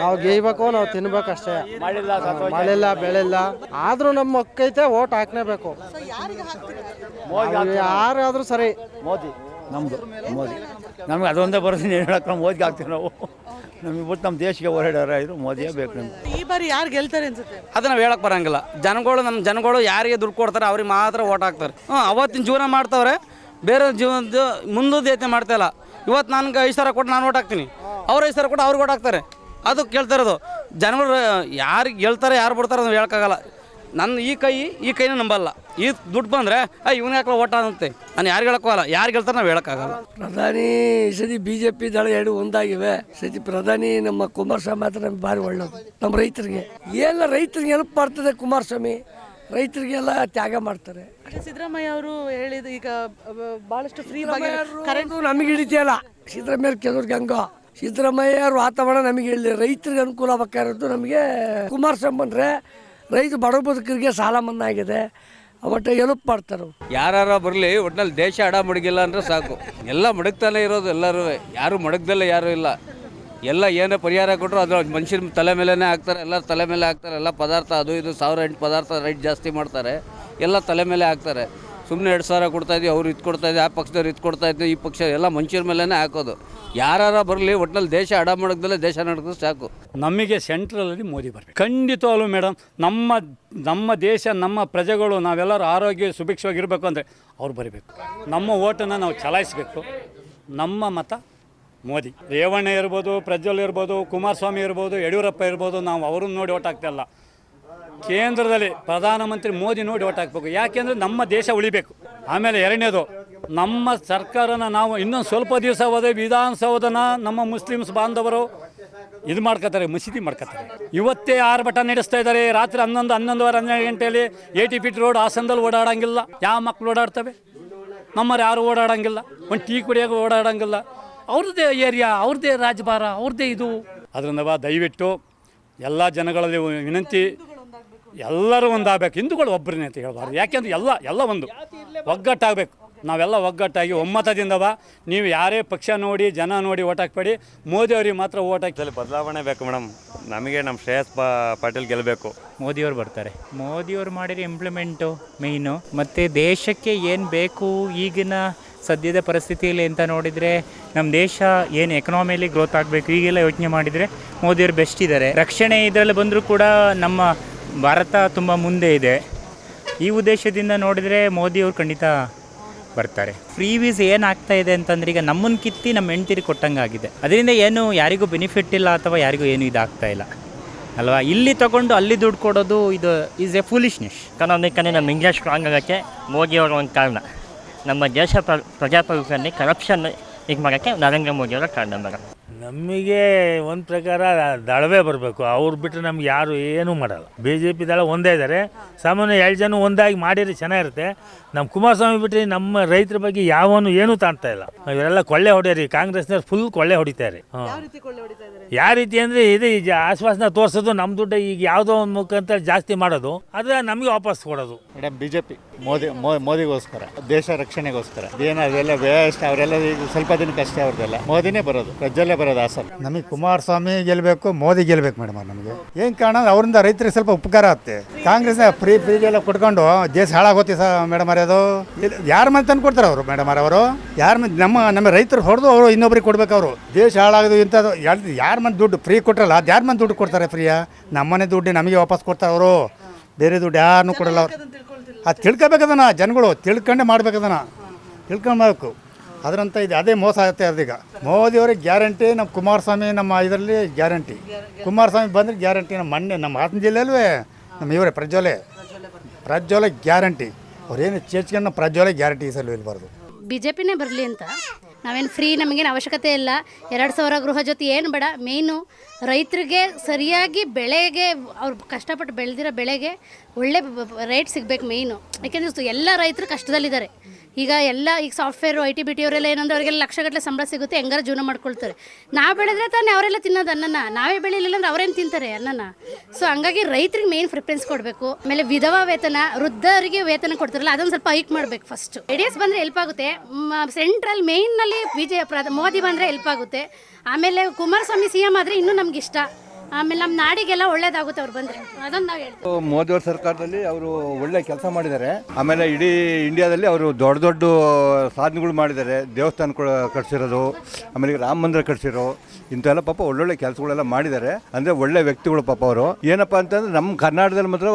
ನಾವು ಗೇಯ್ಬೇಕು ನಾವು ತಿನ್ಬೇಕು ಅಷ್ಟೇ ಮಳೆಲ್ಲ ಬೆಳೆಲ್ಲ. ಆದ್ರೂ ನಮ್ಮ ಮಕ್ಕೈತೆ ಓಟ್ ಹಾಕ್ಲೇಬೇಕು. ಯಾರಾದ್ರೂ ಸರಿ. ಮೋದಿ. ನಮ್ದು ಮೋದಿ. ನಮ್ಗೆ ಅದೊಂದೇ ಬರೋದು ಹೇಳಕ್ಕೆ ಮೋದಿಗೆ ಹಾಕ್ತೀವಿ ನಾವು. ನಮಗೆ ಬಿಟ್ಟು ನಮ್ಮ ದೇಶಕ್ಕೆ ಹೋರಾಡ್ಯಾರ ಇದು ಮೋದಿಯೇ ಬೇಕು ನಮ್ಗೆ. ಈ ಬಾರಿ ಯಾರು ಗೆಲ್ತಾರೆ ಅನ್ಸುತ್ತೆ? ಅದನ್ನ ಹೇಳಕ್ ಬರಂಗಿಲ್ಲ. ಜನಗಳು ನಮ್ಮ ಜನಗಳು ಯಾರಿಗೆ ದುಡ್ಡು ಕೊಡ್ತಾರೆ ಅವ್ರಿಗೆ ಮಾತ್ರ ಓಟ್ ಹಾಕ್ತಾರೆ. ಹ್ಞೂ ಅವತ್ತಿನ ಜೀವನ ಮಾಡ್ತಾವ್ರೆ ಬೇರೆ ಜೀವನದ ಮುಂದೂ ಯೋಚನೆ ಮಾಡ್ತಾ ಇಲ್ಲ. ಇವತ್ತು ನನಗೆ ಐದು ಸಾವಿರ ಕೊಟ್ಟು ನಾನು ಓಟ್ ಹಾಕ್ತೀನಿ. ಅವ್ರು ಐದು ಸಾವಿರ ಕೊಟ್ಟು ಅವ್ರಿಗೆ ಓಟ್ ಹಾಕ್ತಾರೆ. ಅದು ಕೇಳ್ತಾ ಇರೋದು. ಜನಗಳು ಯಾರಿಗೆ ಗೆಲ್ತಾರೆ ಯಾರು ಬಿಡ್ತಾರೆ ಅದು ಹೇಳೋಕ್ಕಾಗಲ್ಲ ನನ್ನ ಈ ಕೈ ಈ ಕೈನ ನಂಬಲ್ಲ. ಈ ದುಡ್ಡು ಬಂದರೆ ಇವನು ಯಾಕೆ ಓಟ ಅಂತೆ ನಾನು ಯಾರು ಹೇಳೋಕ್ಕಲ್ಲ ಯಾರು ಹೇಳ್ತಾರೆ ನಾವು ಹೇಳೋಕ್ಕಾಗಲ್ಲ ಪ್ರಧಾನಿ ಸದಿ ಸತಿ ಬಿ ಜೆ ಪಿ ದಳ ಎರಡು ಒಂದಾಗಿವೆ. ಸತಿ ಪ್ರಧಾನಿ ನಮ್ಮ ಕುಮಾರಸ್ವಾಮಿ ಮಾತ್ರ ನಮ್ಗೆ ಭಾರಿ ಒಳ್ಳೇದು ನಮ್ಮ ರೈತರಿಗೆ. ಎಲ್ಲ ರೈತರಿಗೆ ಹೆಲ್ಪ್ ಮಾಡ್ತದೆ ಕುಮಾರಸ್ವಾಮಿ. ರೈತರಿಗೆಲ್ಲ ತ್ಯಾಗ ಮಾಡ್ತಾರೆ. ಸಿದ್ದರಾಮಯ್ಯ ಅವರು ಹೇಳಿದ ಈಗ ಭಾಳಷ್ಟು ಬಹಳಷ್ಟು ಫ್ರೀ ಕರೆಂಟ್ ನಮಗೆ ಹಿಡಿತಿಯಲ್ಲ. ಸಿದ್ದರಾಮಯ್ಯ ಕೆಲವ್ರಿಗೆ ಹಂಗೋ. ಸಿದ್ದರಾಮಯ್ಯ ಅವ್ರ ವಾತಾವರಣ ನಮಗೆ ಹೇಳಿ ರೈತರಿಗೆ ಅನುಕೂಲ ಆಗ್ಬೇಕಾಗಿರೋದು ನಮಗೆ ಕುಮಾರಸ್ವಾಮಿ ಬಂದರೆ ರೈತ ಬಡ ಬದುಕರಿಗೆ ಸಾಲ ಮನ್ನಾ ಆಗಿದೆ ಒಟ್ಟು ಎಲುಪ್ ಮಾಡ್ತಾರೆ. ಯಾರು ಬರಲಿ ಒಟ್ಟಿನಲ್ಲಿ ದೇಶ ಅಡ ಮಡಗಿಲ್ಲ ಅಂದರೆ ಸಾಕು. ಎಲ್ಲ ಮಡಗ್ತಾನೆ ಇರೋದು ಎಲ್ಲರೂ. ಯಾರು ಮಡಗ್ದಲ್ಲ ಯಾರೂ ಇಲ್ಲ. ಎಲ್ಲ ಏನೇ ಪರಿಹಾರ ಕೊಟ್ಟರು ಅದ್ರ ಮನುಷ್ಯನ ತಲೆ ಮೇಲೇ ಹಾಕ್ತಾರೆ. ಎಲ್ಲ ತಲೆ ಮೇಲೆ ಹಾಕ್ತಾರೆ. ಎಲ್ಲ ಪದಾರ್ಥ ಅದು ಇದು, ಸಾವಿರ ಎಂಟು ಪದಾರ್ಥ ರೈಟ್ ಜಾಸ್ತಿ ಮಾಡ್ತಾರೆ. ಎಲ್ಲ ತಲೆ ಮೇಲೆ ಹಾಕ್ತಾರೆ. ಸುಮ್ಮನೆ ಎರಡು ಸಾವಿರ ಕೊಡ್ತಾ ಇದ್ವಿ, ಅವ್ರು ಇದು ಕೊಡ್ತಾ ಇದ್ವಿ, ಆ ಪಕ್ಷದವ್ರು ಇದು ಕೊಡ್ತಾ ಇದ್ವಿ, ಈ ಪಕ್ಷ ಎಲ್ಲ ಮನುಷ್ಯರ ಮೇಲೇ ಹಾಕೋದು. ಯಾರು ಬರಲಿ ಒಟ್ಟಿನಲ್ಲಿ ದೇಶ ಅಡ ಮಡಗ್ದಲ್ಲೇ ದೇಶ ನಡೆದ್ರೆ ಸಾಕು. ನಮಗೆ ಸೆಂಟ್ರಲಲ್ಲಿ ಮೋದಿ ಬರಬೇಕು. ಖಂಡಿತವಾಗ್ಲೂ ಮೇಡಮ್ ನಮ್ಮ ನಮ್ಮ ದೇಶ, ನಮ್ಮ ಪ್ರಜೆಗಳು, ನಾವೆಲ್ಲರೂ ಆರೋಗ್ಯ ಸುಭಿಕ್ಷವಾಗಿರಬೇಕು ಅಂದರೆ ಅವ್ರು ಬರಬೇಕು. ನಮ್ಮ ಓಟನ್ನು ನಾವು ಚಲಾಯಿಸಬೇಕು. ನಮ್ಮ ಮತ ಮೋದಿ. ರೇವಣ್ಣ ಇರ್ಬೋದು, ಪ್ರಜ್ವಲ್ ಇರ್ಬೋದು, ಕುಮಾರಸ್ವಾಮಿ ಇರ್ಬೋದು, ಯಡಿಯೂರಪ್ಪ ಇರ್ಬೋದು, ನಾವು ಅವ್ರನ್ನ ನೋಡಿ ಓಟ್ ಹಾಕ್ತಾಯಿಲ್ಲ ಕೇಂದ್ರದಲ್ಲಿ ಪ್ರಧಾನಮಂತ್ರಿ ಮೋದಿ ನೋಡಿ ಓಟ್ ಹಾಕ್ಬೇಕು. ಯಾಕೆಂದರೆ ನಮ್ಮ ದೇಶ ಉಳಿಬೇಕು. ಆಮೇಲೆ ಎರಡನೇದು, ನಮ್ಮ ಸರ್ಕಾರನ ನಾವು ಇನ್ನೊಂದು ಸ್ವಲ್ಪ ದಿವಸ ಹೋದರೆ ವಿಧಾನಸೌಧನ ನಮ್ಮ ಮುಸ್ಲಿಮ್ಸ್ ಬಾಂಧವರು ಇದು ಮಾಡ್ಕೋತಾರೆ ಮಸೀದಿ ಮಾಡ್ಕೋತಾರೆ ಇವತ್ತೇ ಆರ್ಭಟ ನಡೆಸ್ತಾ ಇದ್ದಾರೆ. ರಾತ್ರಿ ಹನ್ನೊಂದು, ಹನ್ನೊಂದುವರೆ, ಹನ್ನೆರಡು ಗಂಟೆಯಲ್ಲಿ ಏಟಿ ಫೀಟ್ ರೋಡ್ ಹಾಸನದಲ್ಲಿ ಓಡಾಡಂಗಿಲ್ಲ. ಯಾವ ಮಕ್ಕಳು ಓಡಾಡ್ತವೆ? ನಮ್ಮರು ಯಾರು ಓಡಾಡಂಗಿಲ್ಲ. ಒಂದು ಟೀ ಕುಡಿಯೋಕೆ ಓಡಾಡಂಗಿಲ್ಲ. ಅವ್ರದ್ದೇ ಏರಿಯಾ ಅವ್ರದ್ದೇ ರಾಜಭಾರ ಅವ್ರದ್ದೇ ಇದು. ಅದರಿಂದ ದಯವಿಟ್ಟು ಎಲ್ಲ ಜನಗಳಲ್ಲಿ ವಿನಂತಿ ಎಲ್ಲರೂ ಒಂದಾಗಬೇಕು. ಹಿಂದೂಗಳು ಒಬ್ಬರನ್ನೇ ಅಂತ ಹೇಳ್ಬಾರ್ದು. ಯಾಕೆಂದ್ರೆ ಎಲ್ಲ ಎಲ್ಲ ಒಂದು. ಒಗ್ಗಟ್ಟಾಗಬೇಕು. ನಾವೆಲ್ಲ ಒಗ್ಗಟ್ಟಾಗಿ ಒಮ್ಮತದಿಂದ ಬಾ. ನೀವು ಯಾರೇ ಪಕ್ಷ ನೋಡಿ ಜನ ನೋಡಿ ಓಟ್ ಹಾಕ್ಬೇಡಿ. ಮೋದಿ ಅವ್ರಿಗೆ ಮಾತ್ರ ಓಟ್ ಹಾಕಿ. ಬದಲಾವಣೆ ಬೇಕು ಮೇಡಮ್. ನಮಗೆ ನಮ್ಮ ಶ್ರೇಯಸ್ ಪಾ- ಪಾಟೀಲ್ ಗೆಲ್ಲಬೇಕು. ಮೋದಿಯವರು ಬರ್ತಾರೆ. ಮೋದಿಯವರು ಮಾಡಿರೋ ಇಂಪ್ಲಿಮೆಂಟು ಮೇಯ್ನು ಮತ್ತು ದೇಶಕ್ಕೆ ಏನು ಬೇಕು ಈಗಿನ ಸದ್ಯದ ಪರಿಸ್ಥಿತಿಯಲ್ಲಿ ಅಂತ ನೋಡಿದರೆ ನಮ್ಮ ದೇಶ ಏನು ಎಕನಾಮಿಯಲ್ಲಿ ಗ್ರೋತ್ ಆಗಬೇಕು ಈಗೆಲ್ಲ ಯೋಚನೆ ಮಾಡಿದರೆ ಮೋದಿಯವರು ಬೆಸ್ಟ್ ಇದ್ದಾರೆ ರಕ್ಷಣೆ ಇದರಲ್ಲಿ ಬಂದರೂ ಕೂಡ ನಮ್ಮ ಭಾರತ ತುಂಬ ಮುಂದೆ ಇದೆ. ಈ ಉದ್ದೇಶದಿಂದ ನೋಡಿದರೆ ಮೋದಿಯವರು ಖಂಡಿತ ಬರ್ತಾರೆ. ಫ್ರೀ ವೀಸ್ ಏನು ಆಗ್ತಾ ಇದೆ ಅಂತಂದ್ರೆ ಈಗ ನಮ್ಮನ್ನು ಕಿತ್ತಿ ನಮ್ಮ ಹೆಂಡ್ತಿರಿ ಕೊಟ್ಟಂಗೆ ಆಗಿದೆ ಅದರಿಂದ ಏನು ಯಾರಿಗೂ ಬೆನಿಫಿಟ್ ಇಲ್ಲ ಅಥವಾ ಯಾರಿಗೂ ಏನು ಇದಾಗ್ತಾ ಇಲ್ಲ. ಅಲ್ವಾ? ಇಲ್ಲಿ ತಗೊಂಡು ಅಲ್ಲಿ ದುಡ್ಡು ಕೊಡೋದು ಇದು ಈಸ್ ಎ ಫೂಲಿಶ್ನೆಸ್ ಎಕನಾಮಿಕಲ್ಲಿ ನಮ್ಮ ಇಂಡಿಯಾ ಸ್ಟ್ರಾಂಗ್ ಆಗೋಕ್ಕೆ ಮೋದಿಯವರ ಒಂದು ಕಾರಣ. ನಮ್ಮ ದೇಶ ಪ್ರ, ಪ್ರಜಾಪ್ರಭುತ್ವದಲ್ಲಿ ಕರಪ್ಷನ್ ಇದು ಮಾಡೋಕ್ಕೆ ನರೇಂದ್ರ ಮೋದಿಯವರ ಕಾರಣ ಮೇಡಮ್. ನಮಗೆ ಒಂದು ಪ್ರಕಾರ ದಳವೇ ಬರಬೇಕು. ಅವ್ರು ಬಿಟ್ಟರೆ ನಮ್ಗೆ ಯಾರು ಏನೂ ಮಾಡಲ್ಲ. ಬಿ ಜೆ ಪಿ ದಳ ಒಂದೇ ಇದ್ದಾರೆ ಸಾಮಾನ್ಯ ಎರಡು ಜನ ಒಂದಾಗಿ ಮಾಡಿದ್ರೆ ಚೆನ್ನಾಗಿರುತ್ತೆ. ನಮ್ಮ ಕುಮಾರಸ್ವಾಮಿ ಬಿಟ್ಟರೆ ನಮ್ಮ ರೈತರ ಬಗ್ಗೆ ಯಾವನು ಏನೂ ತಾಣ್ತಾ ಇಲ್ಲ. ಇವರೆಲ್ಲ ಕೊಳ್ಳೆ ಹೊಡೆಯರಿ ಕಾಂಗ್ರೆಸ್ನವ್ರು ಫುಲ್ ಕೊಳ್ಳೆ ಹೊಡಿತಾರೆ. ಹಾಂ. ಯಾವ ರೀತಿ ಅಂದರೆ ಇದು ಈಗ ಆಶ್ವಾಸನ ತೋರಿಸೋದು ನಮ್ಮ ದುಡ್ಡು ಈಗ ಯಾವುದೋ ಒಂದು ಮುಖಾಂತರ ಜಾಸ್ತಿ ಮಾಡೋದು ಆದರೆ ನಮಗೆ ವಾಪಸ್ ಕೊಡೋದು. Madam BJP J P Modi ಮೋ- ಮೋದಿಗೋಸ್ಕರ ದೇಶ ರಕ್ಷಣೆಗೋಸ್ಕರ. ಏನಾದ್ರೆಲ್ಲ ಅದೆಲ್ಲ ವೇಸ್ಟ್ ಅವರೆಲ್ಲ ಈಗ ಸ್ವಲ್ಪ ದಿನಕ್ಕಷ್ಟೇ ಅವ್ರದ್ದೆಲ್ಲ. ಮೋದಿನೇ ಬರೋದು ಪ್ರಜಲ್ಲೇ ಬರೋದು ಆಸ ನಮಗೆ ಕುಮಾರಸ್ವಾಮಿ ಗೆಲ್ಲಬೇಕು ಮೋದಿ ಗೆಲ್ಬೇಕು ಮೇಡಮ್ ನಮಗೆ. ಏನು ಕಾರಣ ಅಂದ್ರೆ ಅವರಿಂದ ರೈತರಿಗೆ ಸ್ವಲ್ಪ ಉಪಕಾರ ಆಗುತ್ತೆ. ಕಾಂಗ್ರೆಸ್ ಫ್ರೀ ಫ್ರೀಗೆಲ್ಲ ಕೊಟ್ಕೊಂಡು ದೇಶ ಹಾಳಾಗೋತಿ ಸರ್ ಮೇಡಮ್ ಅದು ಯಾರ ಮಂದಿ ತಂದು ಕೊಡ್ತಾರೆ ಅವರು ಮೇಡಮ್ ಅವರು ಯಾರ ನಮ್ಮ ನಮ್ಮ ರೈತರು ಹೊಡೆದು ಅವರು ಇನ್ನೊಬ್ರಿಗೆ ಕೊಡ್ಬೇಕು ಅವರು. ದೇಶ ಹಾಳಾಗೋದು ಇಂಥದ್ದು. ಯಾರ ಮಂದಿ ದುಡ್ಡು ಫ್ರೀ ಕೊಟ್ಟರಲ್ಲ ಅದು ಯಾರ ಮಂದಿ ದುಡ್ಡು ಕೊಡ್ತಾರೆ ಫ್ರೀಯಾ ನಮ್ಮನೆ ದುಡ್ಡು ನಮಗೆ ವಾಪಸ್ ಕೊಡ್ತಾರೆ ಅವರು. ಬೇರೆ ದುಡ್ಡು ಯಾರನ್ನೂ ಕೊಡಲ್ಲ ಅವರು. ಅದು ತಿಳ್ಕೊಬೇಕದನ್ನ ಜನಗಳು ತಿಳ್ಕೊಂಡೇ ಮಾಡ್ಬೇಕದನ್ನ. ತಿಳ್ಕೊಬೇಕು ಅದರಂತ ಇದೆ. ಅದೇ ಮೋಸ ಆಗುತ್ತೆ ಅದೀಗ. ಮೋದಿಯವ್ರಿಗೆ ಗ್ಯಾರಂಟಿ ನಮ್ಮ ಕುಮಾರಸ್ವಾಮಿ ನಮ್ಮ ಇದರಲ್ಲಿ ಗ್ಯಾರಂಟಿ ಕುಮಾರಸ್ವಾಮಿ ಬಂದರೆ ಗ್ಯಾರಂಟಿ ನಮ್ಮ ಮೊನ್ನೆ ನಮ್ಮ ಹಾಸನ ಜಿಲ್ಲೆಯಲ್ವೇ ನಮ್ಮ ಇವರೇ ಪ್ರಜ್ವಲೆ. ಪ್ರಜ್ವಲೆ ಗ್ಯಾರಂಟಿ ಅವ್ರೇನು ಚೇಚ್ಕೊಂಡು ಪ್ರಜ್ವಲ ಗ್ಯಾರಂಟಿ ಈ ಸಲ ಇರಬಾರ್ದು ಬಿ ಜೆ ಪಿನೇ ಬರಲಿ ಅಂತ. ನಾವೇನು ಫ್ರೀ ನಮಗೇನು ಅವಶ್ಯಕತೆ ಇಲ್ಲ. ಎರಡು ಸಾವಿರ ಗೃಹ ಜೊತೆ ಏನು ಬೇಡ. ಮೇಯ್ನು ರೈತರಿಗೆ ಸರಿಯಾಗಿ ಬೆಳೆಗೆ ಅವ್ರು ಕಷ್ಟಪಟ್ಟು ಬೆಳೆದಿರೋ ಬೆಳೆಗೆ ಒಳ್ಳೆ ರೇಟ್ ಸಿಗಬೇಕು ಮೇಯ್ನು. ಯಾಕೆಂದರೆ ಎಲ್ಲ ರೈತರು ಕಷ್ಟದಲ್ಲಿದ್ದಾರೆ. ಈಗ ಎಲ್ಲ ಈಗ software I T B T ಅವರೆಲ್ಲ ಏನಂದ್ರೆ ಅವರಿಗೆಲ್ಲ ಲಕ್ಷಗಟ್ಟಲೆ ಸಂಬಳ ಸಿಗುತ್ತೆ, ಹೆಂಗಾರ ಜೀವನ ಮಾಡ್ಕೊಳ್ತಾರೆ. ನಾವು ಬೆಳೆದ್ರೆ ತಾನೇ ಅವರೆಲ್ಲ ತಿನ್ನೋದು ಅನ್ನನ. ನಾವೇ ಬೆಳಿಲಿಲ್ಲ ಅಂದ್ರೆ ಅವರೇನು ತಿಂತಾರೆ ಅನ್ನನ. ಸೊ ಹಂಗಾಗಿ ರೈತರಿಗೆ ಮೇನ್ ಪ್ರಿಫರೆನ್ಸ್ ಕೊಡಬೇಕು. ಆಮೇಲೆ ವಿಧವಾ ವೇತನ, ವೃದ್ಧರಿಗೆ ವೇತನ ಕೊಡ್ತಾರಲ್ಲ, ಅದೊಂದು ಸ್ವಲ್ಪ ಹೈಕ್ ಮಾಡಬೇಕು ಫಸ್ಟ್ ಎ ಡಿ ಬಂದರೆ ಹೆಲ್ಪ್ ಆಗುತ್ತೆ. ಸೆಂಟ್ರಲ್ ಮೇಯ್ನಲ್ಲಿ ಬಿ ಜೆ ಮೋದಿ ಬಂದರೆ ಹೆಲ್ಪ್ ಆಗುತ್ತೆ. ಆಮೇಲೆ ಕುಮಾರಸ್ವಾಮಿ ಸಿ ಎಂ ಆದರೆ ಇನ್ನೂ ನಮಗಿಷ್ಟ. ಆಮೇಲೆ ನಮ್ಮ ನಾಡಿಗೆಲ್ಲ ಒಳ್ಳೇದಾಗುತ್ತೆ ಅವ್ರು ಬಂದ್ರೆ. ಅದೊಂದು ನಾವು ಹೇಳ್ತೀವಿ. ಮೋದಿಯವ್ರ ಸರ್ಕಾರದಲ್ಲಿ ಅವರು ಒಳ್ಳೆ ಕೆಲಸ ಮಾಡಿದ್ದಾರೆ. ಆಮೇಲೆ ಇಡೀ ಇಂಡಿಯಾದಲ್ಲಿ ಅವರು ದೊಡ್ಡ ದೊಡ್ಡ ಸಾಧನೆಗಳು ಮಾಡಿದ್ದಾರೆ. ದೇವಸ್ಥಾನ ಕಟ್ಸಿರೋದು ಆಮೇಲೆ ರಾಮ ಮಂದಿರ ಕಟ್ಸಿರೋ ಇಂಥೆಲ್ಲ ಪಾಪ ಒಳ್ಳೊಳ್ಳೆ ಕೆಲಸಗಳೆಲ್ಲ ಮಾಡಿದ್ದಾರೆ. ಅಂದರೆ ಒಳ್ಳೆ ವ್ಯಕ್ತಿಗಳು ಪಾಪ ಅವರು. ಏನಪ್ಪ ಅಂತಂದ್ರೆ ನಮ್ಮ ಕರ್ನಾಟಕದಲ್ಲಿ ಮಾತ್ರ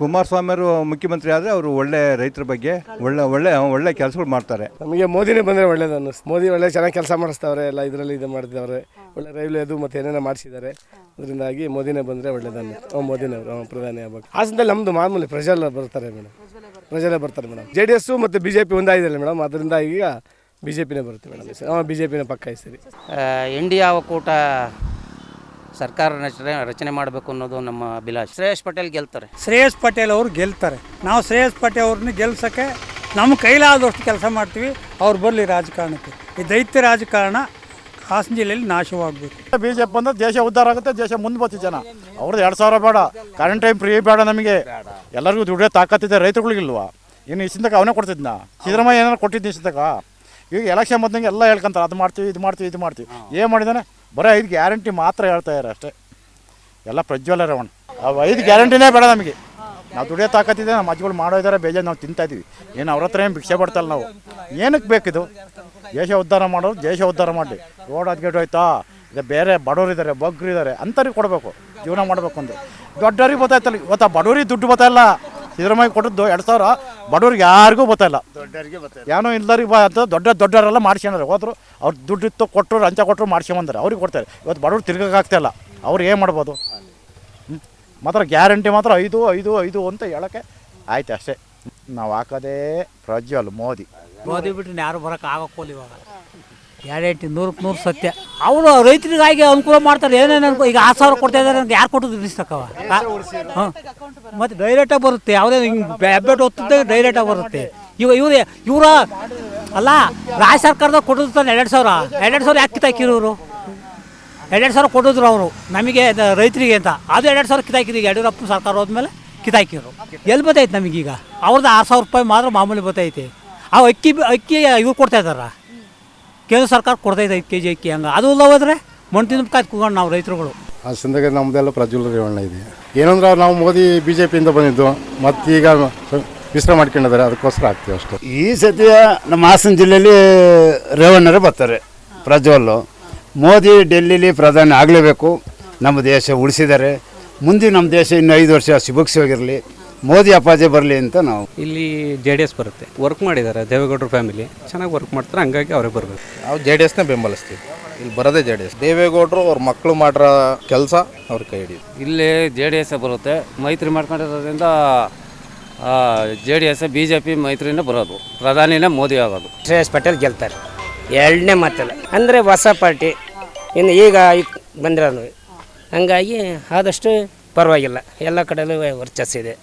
ಕುಮಾರಸ್ವಾಮಿ ಅವರು ಮುಖ್ಯಮಂತ್ರಿ ಆದರೆ ಅವರು ಒಳ್ಳೆ ರೈತರ ಬಗ್ಗೆ ಒಳ್ಳೆ ಒಳ್ಳೆ ಒಳ್ಳೆ ಕೆಲಸಗಳು ಮಾಡ್ತಾರೆ. ನಮಗೆ ಮೋದಿನೇ ಬಂದರೆ ಒಳ್ಳೇದು ಅನ್ನಿಸ್ತು ಮೋದಿ ಒಳ್ಳೆ ಚೆನ್ನಾಗಿ ಕೆಲಸ ಮಾಡಿಸ್ತಾವ್ರೆ ಎಲ್ಲ ಇದರಲ್ಲಿ ಇದು ಮಾಡ್ತಿದ್ದಾರೆ ಒಳ್ಳೆ ರೈಲ್ವೆ ಅದು ಮತ್ತು ಏನೇನೋ ಮಾಡಿಸಿದ್ದಾರೆ. ಅದರಿಂದಾಗಿ ಮೋದಿನೇ ಬಂದರೆ ಒಳ್ಳೇದನ್ನು. ಹ್ಞೂ ಮೋದಿನೇ ಅವರು ಪ್ರಧಾನಿ ಆಗ್ಬೇಕು. ಹಾಸನದಲ್ಲಿ ನಮ್ಮದು ಮಾಮೂಲಿ ಪ್ರಜೆಲ್ಲ ಬರ್ತಾರೆ ಮೇಡಮ್. ಪ್ರಜೆಲ್ಲ ಬರ್ತಾರೆ ಮೇಡಮ್. ಜೆ ಡಿ ಎಸ್ಸು ಮತ್ತು ಬಿ ಜೆ ಪಿ ಒಂದಾಗಿದೆಯಲ್ಲ ಮೇಡಮ್. ಅದರಿಂದ ಈಗ ಬಿ ಜೆ ಪಿನೇ ಬರುತ್ತೆ ಮೇಡಮ್. ಹಾಂ ಬಿ ಜೆ ಪಿನೇ ಪಕ್ಕ ಈ ಸರಿ. ಇಂಡಿಯಾ ಒಕ್ಕೂಟ ಸರ್ಕಾರ ರಚನೆ ರಚನೆ ಮಾಡಬೇಕು ಅನ್ನೋದು ನಮ್ಮ ಅಭಿಲಾಷ್. ಶ್ರೇಯಸ್ ಪಟೇಲ್ ಗೆಲ್ತಾರೆ. ಶ್ರೇಯಸ್ ಪಟೇಲ್ ಅವರು ಗೆಲ್ತಾರೆ. ನಾವು ಶ್ರೇಯಸ್ ಪಟೇಲ್ ಅವ್ರನ್ನ ಗೆಲ್ಸೋಕ್ಕೆ ನಮ್ಮ ಕೈಲಾದಷ್ಟು ಕೆಲಸ ಮಾಡ್ತೀವಿ. ಅವ್ರು ಬರಲಿ ರಾಜಕಾರಣಕ್ಕೆ. ಈ ದೈತ್ಯ ರಾಜಕಾರಣ ಹಾಸನ ಜಿಲ್ಲೆಯಲ್ಲಿ ನಾಶವಾಗಬೇಕು. ಬಿ ಜೆ ಪಿ ಬಂದ್ರೆ ದೇಶ ಉದ್ಧಾರ ಆಗುತ್ತೆ ದೇಶ ಮುಂದೆ ಬರ್ತಿದೆ ಜನ. ಅವ್ರದ್ದು ಎರಡು ಸಾವಿರ ಬೇಡ ಕರೆಂಟ್ ಟೈಮ್ ಫ್ರೀ ಬೇಡ ನಮಗೆ. ಎಲ್ಲರಿಗೂ ದುಡ್ಡೇ ತಾಕತ್ತಿದೆ ರೈತರುಗಳಿಗಿಲ್ವಾ ಇನ್ನು ಇಷ್ಟಂತಕ ಅವನೇ ಕೊಡ್ತಿದ್ನ ಸಿದ್ದರಾಮಯ್ಯ ಏನಾರು ಕೊಟ್ಟಿದ್ದ ಇಷ್ಟಂತಕ ಈಗ ಎಲೆಕ್ಷನ್ ಬಂದಂಗೆ ಎಲ್ಲ ಹೇಳ್ಕೊಂತಾರೆ ಅದು ಮಾಡ್ತೀವಿ ಇದು ಮಾಡ್ತೀವಿ ಇದು ಮಾಡ್ತೀವಿ. ಏನು ಮಾಡಿದಾನೆ? ಬರೀ ಐದು ಗ್ಯಾರಂಟಿ ಮಾತ್ರ ಹೇಳ್ತಾ ಇದ್ದಾರೆ ಅಷ್ಟೇ. ಎಲ್ಲ ಪ್ರಜ್ವಲ ಅವನು ಅವು ಐದು ಗ್ಯಾರಂಟಿನೇ ಬೇಡ ನಮಗೆ. ನಾವು ದುಡಿಯೋ ತಾಕತ್ತಿದೆ ನಮ್ಮ ಅಜ್ಜಿಗಳು ಮಾಡೋ ಇದ್ದಾರೆ ಬೇಜಾರು ನಾವು ತಿಂತಾ ಇದೀವಿ. ಏನು ಅವ್ರ ಹತ್ರ ಏನು ಭಿಕ್ಷೆ ಪಡ್ತಲ್ಲ ನಾವು. ಏನಕ್ಕೆ ಬೇಕಿದು? ದೇಶ ಉದ್ಧಾರ ಮಾಡೋರು ದೇಶ ಉದ್ಧಾರ ಮಾಡಿ ರೋಡ್ ಅದ್ಗೆಟ್ ಹೋಯ್ತಾ? ಇದು ಬೇರೆ ಬಡವರು ಇದ್ದಾರೆ ಬಗ್ಗರು ಇದ್ದಾರೆ ಅಂಥವ್ರಿಗೆ ಕೊಡಬೇಕು. ಜೀವನ ಮಾಡಬೇಕು ಅಂದ್ರೆ ದೊಡ್ಡವ್ರಿಗೆ ಗೊತ್ತಾಯ್ತಲ್ಲ ಇವತ್ತು ಬಡವರಿಗೆ ದುಡ್ಡು ಗೊತ್ತಾಯಿಲ್ಲ ಸಿದ್ದರಾಮಯ್ಯ ಕೊಟ್ಟದ್ದು ಎರಡು ಸಾವಿರ ಬಡವ್ರಿಗೆ ಯಾರಿಗೂ ಗೊತ್ತಾಯಿಲ್ಲ ಏನೋ ಇಲ್ಲರಿಗೆ ಅಂತ ದೊಡ್ಡ ದೊಡ್ಡವರೆಲ್ಲ ಮಾಡ್ಸ್ಕೊಂಡ್ರೆ. ಹೋದ್ರು ಅವ್ರು ದುಡ್ಡು ಇತ್ತು ಕೊಟ್ಟರು ಲಂಚ ಕೊಟ್ಟರು ಮಾಡ್ಸ್ಕೊಂಬಂದ್ರೆ. ಅವ್ರಿಗೆ ಕೊಡ್ತಾರೆ ಇವತ್ತು ಬಡವ್ರು ತಿರ್ಗೋಕ್ಕಾಗ್ತಾಯಿಲ್ಲ ಅವ್ರು ಏನು ಮಾಡ್ಬೋದು? ಮಾತ್ರ ಗ್ಯಾರಂಟಿ ಮಾತ್ರ ಐದು ಐದು ಐದು ಅಂತ ಹೇಳೋಕ್ಕೆ ಆಯ್ತು ಅಷ್ಟೇ. ನಾವು ಹಾಕೋದೇ ಪ್ರಜ್ವಲ್ ಮೋದಿ. ಮೋದಿ ಬಿಟ್ಟು ಯಾರು ಬರೋಕೆ ಆಗೋಕ್ಕೋಲ್ ಇವಾಗ. ಎರಡೆಂಟು ನೂರಕ್ಕೆ ನೂರು ಸತ್ಯ. ಅವರು ರೈತರಿಗಾಗಿ ಅನುಕೂಲ ಮಾಡ್ತಾರೆ. ಏನೇನು ಈಗ ಆರು ಸಾವಿರ ಕೊಡ್ತಾ ಇದ್ದಾರೆ ಅಂತ ಯಾರು ಕೊಟ್ಟು ನಿಲ್ಲಿಸ್ತಕ್ಕವ ಹಾಂ. ಮತ್ತು ಡೈರೆಕ್ಟಾಗಿ ಬರುತ್ತೆ. ಯಾವುದೇ ಹಿಂಗೆ ಹೆಬ್ಬೆಟ್ ಡೈರೆಕ್ಟ್ ಡೈರೆಕ್ಟಾಗಿ ಬರುತ್ತೆ. ಇವ ಇವ್ರು ಇವರ ಅಲ್ಲ ರಾಜ್ಯ ಸರ್ಕಾರದ ಕೊಡೋದು ತಾನೆ ಎರಡು ಸಾವಿರ. ಎರಡು ಸಾವಿರ ಯಾಕೆ ಕಿತ್ತಾಕಿರೋರು ಎರಡು ಸಾವಿರ ಕೊಟ್ಟಿದ್ರು ಅವರು ನಮಗೆ ರೈತರಿಗೆ ಅಂತ. ಅದು ಎರಡು ಸಾವಿರ ಕಿತ್ತಾಕಿದ್ರು. ಈಗ ಯಡಿಯೂರಪ್ಪ ಸರ್ಕಾರ ಹೋದ್ಮೇಲೆ ಕಿತ್ತಾಕಿರು ಎಲ್ಲಿ ಬತ್ತೈತೆ ನಮಗೀಗ ಅವ್ರದ್ದು ಆರು ಸಾವಿರ ರೂಪಾಯಿ ಮಾತ್ರ ಮಾಮೂಲಿ ಬತ್ತೈತೆ. ಆ ಅಕ್ಕಿ ಬ- ಅಕ್ಕಿ ಇವ್ರು ಕೊಡ್ತಾ ಇದ್ದಾರ? ಕೇಂದ್ರ ಸರ್ಕಾರ ಕೊಡ್ತಾ ಇದೆ ಐದು ಕೆ ಜಿ ಅಕ್ಕಿ ಹಂಗೆ. ಅದು ಇಲ್ಲ ಹೋದ್ರೆ ಮಣ್ಣು ತಿಂದು ಕಾಯ್ತು ಕೂತ್ಕೊಂಡು ನಾವು ರೈತರುಗಳು. ಆ ಸಂದರ್ಭ ನಮ್ಮದೆಲ್ಲ ಪ್ರಜ್ವಲ್ ರೇವಣ್ಣ ಇದೆ. ಏನಂದ್ರೆ ನಾವು ಮೋದಿ ಬಿ ಜೆ ಪಿಯಿಂದ ಬಂದಿದ್ದು ಮತ್ತೀಗ ವಿಶ್ರಮ ಮಾಡ್ಕೊಂಡಿದ್ದಾರೆ ಅದಕ್ಕೋಸ್ಕರ ಆಗ್ತೀವಿ ಅಷ್ಟು. ಈ ಸತಿಯ ನಮ್ಮ ಹಾಸನ ಜಿಲ್ಲೆಯಲ್ಲಿ ರೇವಣ್ಣರೇ ಬರ್ತಾರೆ ಪ್ರಜ್ವಲ್ಲು ಮೋದಿ ಡೆಲ್ಲಿಲಿ ಪ್ರಧಾನಿ ಆಗಲೇಬೇಕು. ನಮ್ಮ ದೇಶ ಉಳಿಸಿದ್ದಾರೆ. ಮುಂದೆ ನಮ್ಮ ದೇಶ ಇನ್ನು ಐದು ವರ್ಷ ಸುಭಿಕ್ಷವಾಗಿರಲಿ ಮೋದಿ ಅಪ್ಪಾಜಿ ಬರಲಿ ಅಂತ ನಾವು. ಇಲ್ಲಿ ಜೆ ಡಿ ಎಸ್ ಬರುತ್ತೆ. ವರ್ಕ್ ಮಾಡಿದ್ದಾರೆ ದೇವೇಗೌಡರ ಫ್ಯಾಮಿಲಿ ಚೆನ್ನಾಗಿ ವರ್ಕ್ ಮಾಡ್ತಾರೆ ಹಂಗಾಗಿ ಅವ್ರಿಗೆ ಬರಬೇಕು. ನಾವು ಜೆ ಡಿ ಎಸ್ನೇ ಬೆಂಬಲಿಸ್ತೀವಿ. ಇಲ್ಲಿ ಬರೋದೇ ಜೆ ಡಿ ಎಸ್. ದೇವೇಗೌಡರು ಅವ್ರ ಮಕ್ಕಳು ಮಾಡಿರೋ ಕೆಲಸ ಅವ್ರ ಕೈ ಹಿಡಿಯೋದು ಇಲ್ಲಿ ಜೆ ಡಿ ಎಸ್ ಬರುತ್ತೆ. ಮೈತ್ರಿ ಮಾಡ್ಕೊಂಡಿರೋದ್ರಿಂದ J D S B J P ಮೈತ್ರಿನೇ ಬರೋದು. ಪ್ರಧಾನಿನೇ ಮೋದಿ ಆಗೋದು. ಶ್ರೇಯಸ್ ಪಟೇಲ್ ಗೆಲ್ತಾರೆ. ಎರಡನೇ ಮಾತಲ್ಲ. ಅಂದರೆ ಹೊಸ ಪಾರ್ಟಿ. ಇನ್ನು ಈಗ ಬಂದಿರೋದು. ಹಂಗಾಗಿ ಆದಷ್ಟು ಪರವಾಗಿಲ್ಲ. ಎಲ್ಲ ಕಡೆಯಲ್ಲೂ ವರ್ಚಸ್ಸಿದೆ